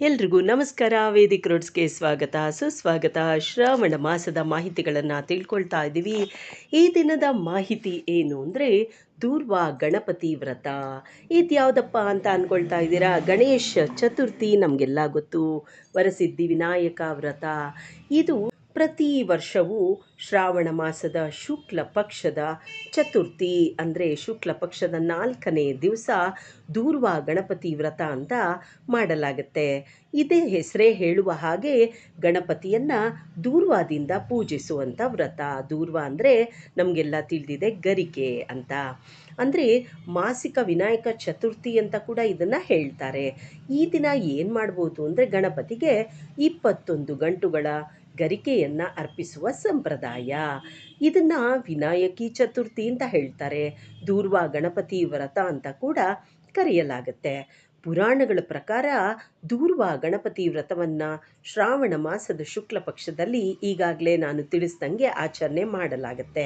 ಎಲ್ರಿಗೂ ನಮಸ್ಕಾರ. ವೇದಿಕ್ ರೋಡ್ಸ್ಗೆ ಸ್ವಾಗತ. ಸುಸ್ವಾಗತ. ಶ್ರಾವಣ ಮಾಸದ ಮಾಹಿತಿಗಳನ್ನು ತಿಳ್ಕೊಳ್ತಾ ಇದ್ದೀವಿ. ಈ ದಿನದ ಮಾಹಿತಿ ಏನು ಅಂದರೆ ದೂರ್ವ ಗಣಪತಿ ವ್ರತ. ಇದ್ಯಾವುದಪ್ಪ ಅಂತ ಅಂದ್ಕೊಳ್ತಾ ಇದ್ದೀರಾ? ಗಣೇಶ ಚತುರ್ಥಿ ನಮಗೆಲ್ಲ ಗೊತ್ತು. ವರಸಿದ್ಧಿ ವಿನಾಯಕ ವ್ರತ. ಇದು ಪ್ರತಿ ವರ್ಷವೂ ಶ್ರಾವಣ ಮಾಸದ ಶುಕ್ಲ ಪಕ್ಷದ ಚತುರ್ಥಿ, ಅಂದರೆ ಶುಕ್ಲ ಪಕ್ಷದ ನಾಲ್ಕನೇ ದಿವಸ ದೂರ್ವಾ ಗಣಪತಿ ವ್ರತ ಅಂತ ಮಾಡಲಾಗುತ್ತೆ. ಇದೇ ಹೆಸರೇ ಹೇಳುವ ಹಾಗೆ ಗಣಪತಿಯನ್ನು ದೂರ್ವಾದಿಂದ ಪೂಜಿಸುವಂಥ ವ್ರತ. ದೂರ್ವ ಅಂದರೆ ನಮಗೆಲ್ಲ ತಿಳಿದಿದೆ ಗರಿಕೆ ಅಂತ. ಅಂದರೆ ಮಾಸಿಕ ವಿನಾಯಕ ಚತುರ್ಥಿ ಅಂತ ಕೂಡ ಇದನ್ನು ಹೇಳ್ತಾರೆ. ಈ ದಿನ ಏನು ಮಾಡ್ಬೋದು ಅಂದರೆ ಗಣಪತಿಗೆ ಇಪ್ಪತ್ತೊಂದು ಗಂಟುಗಳ ಗರಿಕೆಯನ್ನು ಅರ್ಪಿಸುವ ಸಂಪ್ರದಾಯ. ಇದನ್ನು ವಿನಾಯಕಿ ಚತುರ್ಥಿ ಅಂತ ಹೇಳ್ತಾರೆ. ದೂರ್ವ ಗಣಪತಿ ವ್ರತ ಅಂತ ಕೂಡ ಕರೆಯಲಾಗುತ್ತೆ. ಪುರಾಣಗಳ ಪ್ರಕಾರ ದೂರ್ವ ಗಣಪತಿ ವ್ರತವನ್ನು ಶ್ರಾವಣ ಮಾಸದ ಶುಕ್ಲ ಪಕ್ಷದಲ್ಲಿ ಈಗಾಗಲೇ ನಾನು ತಿಳಿಸ್ದಂಗೆ ಆಚರಣೆ ಮಾಡಲಾಗುತ್ತೆ.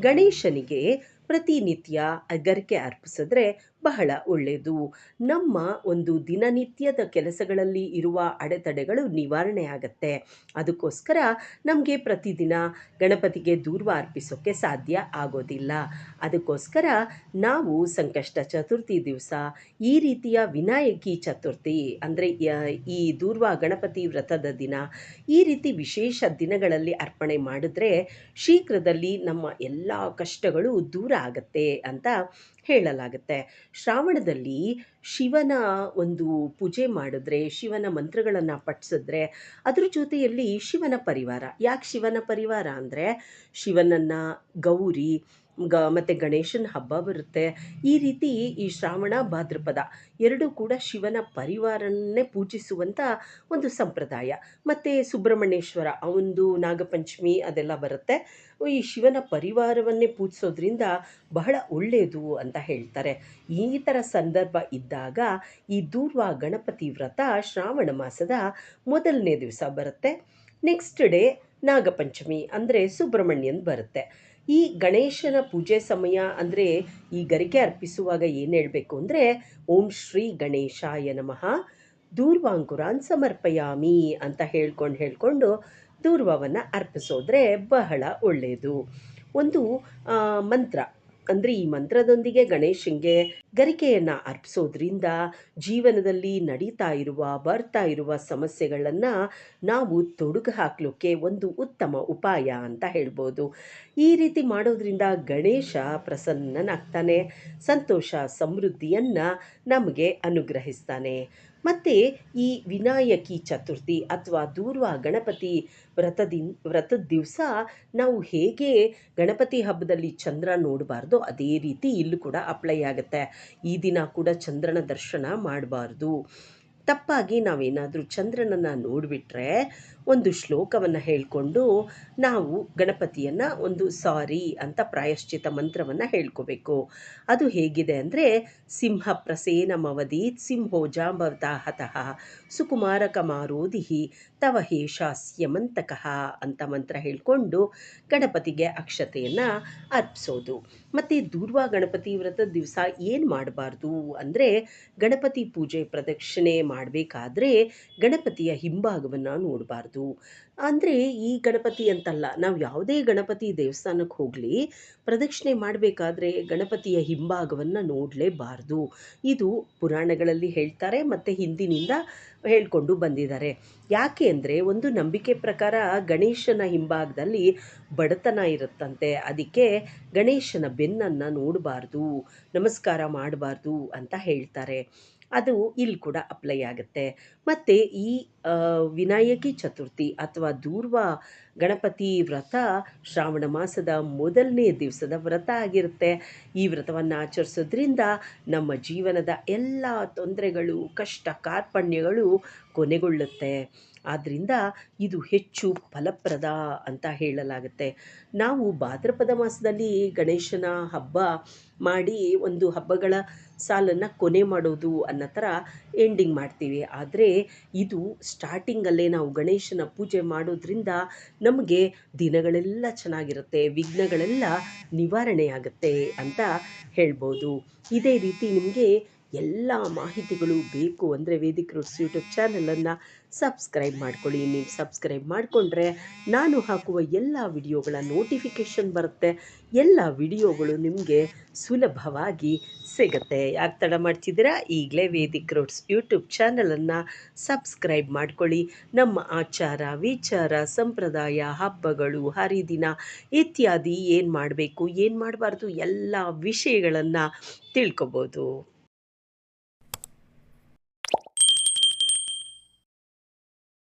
ಗಣೇಶನಿಗೆ ಪ್ರತಿನಿತ್ಯ ಗರಿಕೆ ಅರ್ಪಿಸಿದ್ರೆ ಬಹಳ ಒಳ್ಳೆಯದು. ನಮ್ಮ ಒಂದು ದಿನನಿತ್ಯದ ಕೆಲಸಗಳಲ್ಲಿ ಇರುವ ಅಡೆತಡೆಗಳು ನಿವಾರಣೆ ಆಗುತ್ತೆ. ಅದಕ್ಕೋಸ್ಕರ ನಮಗೆ ಪ್ರತಿದಿನ ಗಣಪತಿಗೆ ದೂರ್ವ ಅರ್ಪಿಸೋಕ್ಕೆ ಸಾಧ್ಯ ಆಗೋದಿಲ್ಲ. ಅದಕ್ಕೋಸ್ಕರ ನಾವು ಸಂಕಷ್ಟ ಚತುರ್ಥಿ ದಿವಸ ಈ ರೀತಿಯ ವಿನಾಯಕಿ ಚತುರ್ಥಿ ಅಂದರೆ ಈ ದೂರ್ವ ಗಣಪತಿ ವ್ರತದ ದಿನ ಈ ರೀತಿ ವಿಶೇಷ ದಿನಗಳಲ್ಲಿ ಅರ್ಪಣೆ ಮಾಡಿದ್ರೆ ಶೀಘ್ರದಲ್ಲಿ ನಮ್ಮ ಎಲ್ಲ ಕಷ್ಟಗಳು ದೂರ ಆಗತ್ತೆ ಅಂತ ಹೇಳಲಾಗುತ್ತೆ. ಶ್ರಾವಣದಲ್ಲಿ ಶಿವನ ಒಂದು ಪೂಜೆ ಮಾಡಿದ್ರೆ, ಶಿವನ ಮಂತ್ರಗಳನ್ನು ಪಠಿಸಿದ್ರೆ, ಅದ್ರ ಜೊತೆಯಲ್ಲಿ ಶಿವನ ಪರಿವಾರ. ಯಾಕೆ ಶಿವನ ಪರಿವಾರ ಅಂದರೆ, ಶಿವನನ್ನು ಗೌರಿ ಗ, ಮತ್ತು ಗಣೇಶನ ಹಬ್ಬ ಬರುತ್ತೆ. ಈ ರೀತಿ ಈ ಶ್ರಾವಣ ಭಾದ್ರಪದ ಎರಡೂ ಕೂಡ ಶಿವನ ಪರಿವಾರನ್ನೇ ಪೂಜಿಸುವಂಥ ಒಂದು ಸಂಪ್ರದಾಯ. ಮತ್ತು ಸುಬ್ರಹ್ಮಣ್ಯೇಶ್ವರ ಅವನದು ನಾಗಪಂಚಮಿ ಅದೆಲ್ಲ ಬರುತ್ತೆ. ಈ ಶಿವನ ಪರಿವಾರವನ್ನೇ ಪೂಜಿಸೋದ್ರಿಂದ ಬಹಳ ಒಳ್ಳೆಯದು ಅಂತ ಹೇಳ್ತಾರೆ. ಈ ಥರ ಸಂದರ್ಭ ಇದ್ದಾಗ ಈ ದೂರ್ವ ಗಣಪತಿ ವ್ರತ ಶ್ರಾವಣ ಮಾಸದ ಮೊದಲನೇ ದಿವಸ ಬರುತ್ತೆ. ನೆಕ್ಸ್ಟ್ ಡೇ ನಾಗಪಂಚಮಿ ಅಂದರೆ ಸುಬ್ರಹ್ಮಣ್ಯನ್ ಬರುತ್ತೆ. ಈ ಗಣೇಶನ ಪೂಜೆ ಸಮಯ ಅಂದರೆ ಈ ಗರಿಕೆ ಅರ್ಪಿಸುವಾಗ ಏನು ಹೇಳಬೇಕು ಅಂದರೆ, ಓಂ ಶ್ರೀ ಗಣೇಶಾಯ ನಮಃ. ದೂರ್ವಾಂಕುರಾನ್ ಸಮರ್ಪಯಾಮಿ ಅಂತ ಹೇಳ್ಕೊಂಡು ಹೇಳ್ಕೊಂಡು ದೂರ್ವವನ್ನು ಅರ್ಪಿಸೋದ್ರೆ ಬಹಳ ಒಳ್ಳೆಯದು ಒಂದು ಮಂತ್ರ. ಅಂದರೆ ಈ ಮಂತ್ರದೊಂದಿಗೆ ಗಣೇಶನಿಗೆ ಗರಿಕೆಯನ್ನು ಅರ್ಪಿಸೋದ್ರಿಂದ ಜೀವನದಲ್ಲಿ ನಡೀತಾ ಇರುವ, ಬರ್ತಾ ಇರುವ ಸಮಸ್ಯೆಗಳನ್ನು ನಾವು ತೊಡಗು ಹಾಕಲಿಕ್ಕೆ ಒಂದು ಉತ್ತಮ ಉಪಾಯ ಅಂತ ಹೇಳ್ಬೋದು. ಈ ರೀತಿ ಮಾಡೋದ್ರಿಂದ ಗಣೇಶ ಪ್ರಸನ್ನನಾಗ್ತಾನೆ, ಸಂತೋಷ, ಸಮೃದ್ಧಿಯನ್ನು ನಮಗೆ ಅನುಗ್ರಹಿಸ್ತಾನೆ. ಮತ್ತು ಈ ವಿನಾಯಕಿ ಚತುರ್ಥಿ ಅಥವಾ ದೂರ್ವ ಗಣಪತಿ ವ್ರತದಿನ್ ವ್ರತದ ದಿವಸ ನಾವು ಹೇಗೆ ಗಣಪತಿ ಹಬ್ಬದಲ್ಲಿ ಚಂದ್ರ ನೋಡಬಾರ್ದು ಅದೇ ರೀತಿ ಇಲ್ಲೂ ಕೂಡ ಅಪ್ಲೈ ಆಗುತ್ತೆ. ಈ ದಿನ ಕೂಡ ಚಂದ್ರನ ದರ್ಶನ ಮಾಡಬಾರ್ದು. ತಪ್ಪಾಗಿ ನಾವೇನಾದರೂ ಚಂದ್ರನನ್ನು ನೋಡಿಬಿಟ್ರೆ ಒಂದು ಶ್ಲೋಕವನ್ನು ಹೇಳಿಕೊಂಡು ನಾವು ಗಣಪತಿಯನ್ನು ಒಂದು ಸಾರಿ ಅಂತ ಪ್ರಾಯಶ್ಚಿತ ಮಂತ್ರವನ್ನು ಹೇಳ್ಕೋಬೇಕು. ಅದು ಹೇಗಿದೆ ಅಂದರೆ, ಸಿಂಹ ಪ್ರಸೇನಮವದೀತ್ ಸಿಂಹೋ ಜಾಂಬವತಾ ಹತಃ ಸುಕುಮಾರ ಕಮಾರೋದಿಹಿ ತವ ಅಂತ ಮಂತ್ರ ಹೇಳಿಕೊಂಡು ಗಣಪತಿಗೆ ಅಕ್ಷತೆಯನ್ನು ಅರ್ಪಿಸೋದು. ಮತ್ತು ದೂರ್ವ ಗಣಪತಿ ವ್ರತದ ದಿವಸ ಏನು ಮಾಡಬಾರ್ದು ಅಂದರೆ, ಗಣಪತಿ ಪೂಜೆ ಪ್ರದಕ್ಷಿಣೆ ಮಾಡಬೇಕಾದ್ರೆ ಗಣಪತಿಯ ಹಿಂಭಾಗವನ್ನು ನೋಡಬಾರ್ದು. ಅಂದರೆ ಈ ಗಣಪತಿ ಅಂತಲ್ಲ, ನಾವು ಯಾವುದೇ ಗಣಪತಿ ದೇವಸ್ಥಾನಕ್ಕೆ ಹೋಗಲಿ, ಪ್ರದಕ್ಷಿಣೆ ಮಾಡಬೇಕಾದ್ರೆ ಗಣಪತಿಯ ಹಿಂಭಾಗವನ್ನು ನೋಡಲೇಬಾರ್ದು. ಇದು ಪುರಾಣಗಳಲ್ಲಿ ಹೇಳ್ತಾರೆ ಮತ್ತು ಹಿಂದಿನಿಂದ ಹೇಳ್ಕೊಂಡು ಬಂದಿದ್ದಾರೆ. ಯಾಕೆ ಅಂದರೆ ಒಂದು ನಂಬಿಕೆ ಪ್ರಕಾರ ಗಣೇಶನ ಹಿಂಭಾಗದಲ್ಲಿ ಬಡತನ ಇರುತ್ತಂತೆ, ಅದಕ್ಕೆ ಗಣೇಶನ ಬೆನ್ನನ್ನು ನೋಡಬಾರ್ದು, ನಮಸ್ಕಾರ ಮಾಡಬಾರ್ದು ಅಂತ ಹೇಳ್ತಾರೆ. ಅದು ಇಲ್ಲಿ ಕೂಡ ಅಪ್ಲೈ ಆಗುತ್ತೆ. ಮತ್ತು ಈ ವಿನಾಯಕಿ ಚತುರ್ಥಿ ಅಥವಾ ದೂರ್ವ ಗಣಪತಿ ವ್ರತ ಶ್ರಾವಣ ಮಾಸದ ಮೊದಲನೇ ದಿವಸದ ವ್ರತ ಆಗಿರುತ್ತೆ. ಈ ವ್ರತವನ್ನು ಆಚರಿಸೋದ್ರಿಂದ ನಮ್ಮ ಜೀವನದ ಎಲ್ಲ ತೊಂದರೆಗಳು, ಕಷ್ಟ, ಕಾರ್ಪಣ್ಯಗಳು ಕೊನೆಗೊಳ್ಳುತ್ತೆ. ಆದ್ದರಿಂದ ಇದು ಹೆಚ್ಚು ಫಲಪ್ರದ ಅಂತ ಹೇಳಲಾಗುತ್ತೆ. ನಾವು ಭಾದ್ರಪದ ಮಾಸದಲ್ಲಿ ಗಣೇಶನ ಹಬ್ಬ ಮಾಡಿ ಒಂದು ಹಬ್ಬಗಳ ಸಾಲನ್ನು ಕೊನೆ ಮಾಡೋದು ಅನ್ನೋ ಥರ ಎಂಡಿಂಗ್ ಮಾಡ್ತೀವಿ. ಆದರೆ ಇದು ಸ್ಟಾರ್ಟಿಂಗಲ್ಲೇ ನಾವು ಗಣೇಶನ ಪೂಜೆ ಮಾಡೋದ್ರಿಂದ ನಮಗೆ ದಿನಗಳೆಲ್ಲ ಚೆನ್ನಾಗಿರುತ್ತೆ, ವಿಘ್ನಗಳೆಲ್ಲ ನಿವಾರಣೆಯಾಗುತ್ತೆ ಅಂತ ಹೇಳ್ಬೋದು. ಇದೇ ರೀತಿ ನಿಮಗೆ ಎಲ್ಲ ಮಾಹಿತಿಗಳು ಬೇಕು ಅಂದರೆ ವೇದಿಕ್ ರೂಟ್ಸ್ ಯೂಟ್ಯೂಬ್ ಚಾನಲನ್ನು ಸಬ್ಸ್ಕ್ರೈಬ್ ಮಾಡ್ಕೊಳ್ಳಿ. ನೀವು ಸಬ್ಸ್ಕ್ರೈಬ್ ಮಾಡಿಕೊಂಡ್ರೆ ನಾನು ಹಾಕುವ ಎಲ್ಲ ವಿಡಿಯೋಗಳ ನೋಟಿಫಿಕೇಷನ್ ಬರುತ್ತೆ. ಎಲ್ಲ ವಿಡಿಯೋಗಳು ನಿಮಗೆ ಸುಲಭವಾಗಿ ಸಿಗುತ್ತೆ. ಯಾಕೆ ತಡ ಮಾಡ್ತಿದ್ದೀರಾ? ಈಗಲೇ ವೇದಿಕ್ ರೂಟ್ಸ್ ಯೂಟ್ಯೂಬ್ ಚಾನಲನ್ನು ಸಬ್ಸ್ಕ್ರೈಬ್ ಮಾಡ್ಕೊಳ್ಳಿ. ನಮ್ಮ ಆಚಾರ, ವಿಚಾರ, ಸಂಪ್ರದಾಯ, ಹಬ್ಬಗಳು, ಹರಿದಿನ ಇತ್ಯಾದಿ ಏನು ಮಾಡಬೇಕು, ಏನು ಮಾಡಬಾರ್ದು, ಎಲ್ಲ ವಿಷಯಗಳನ್ನು ತಿಳ್ಕೊಬೋದು.